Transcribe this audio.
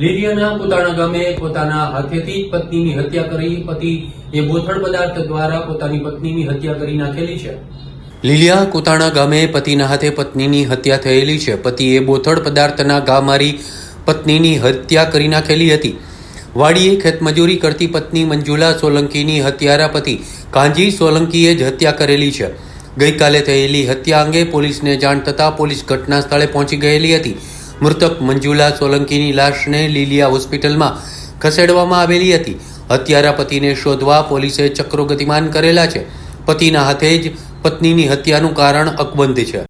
લીલિયાના પોતાના ગામે પોતાના હાથેથી પત્નીની હત્યા કરી. પતિ એ બોથડ પદાર્થ દ્વારા પોતાની પત્નીની હત્યા કરી નાખેલી છે. લીલિયા કોતાણા ગામે પતિના હાથે પત્નીની હત્યા થયેલી છે. પતિએ બોથડ પદાર્થના ઘા મારી પત્નીની હત્યા કરી નાખેલી હતી. વાડીએ ખેતમજૂરી કરતી પત્ની મંજુલા સોલંકીની હત્યારા પતિ કાંજી સોલંકીએ જ હત્યા કરેલી છે. ગઈકાલે થયેલી હત્યા અંગે પોલીસને જાણ થતાં પોલીસ ઘટના સ્થળે પહોંચી ગયેલી હતી. મૃતક મંજુલા સોલંકીની લાશને લીલિયા હોસ્પિટલમાં ખસેડવામાં આવેલી હતી. હત્યારા પતિને શોધવા પોલીસે ચક્રો ગતિમાન કરેલા છે. પતિના હાથે જ પત્નીની હત્યાનું કારણ અકબંધ છે.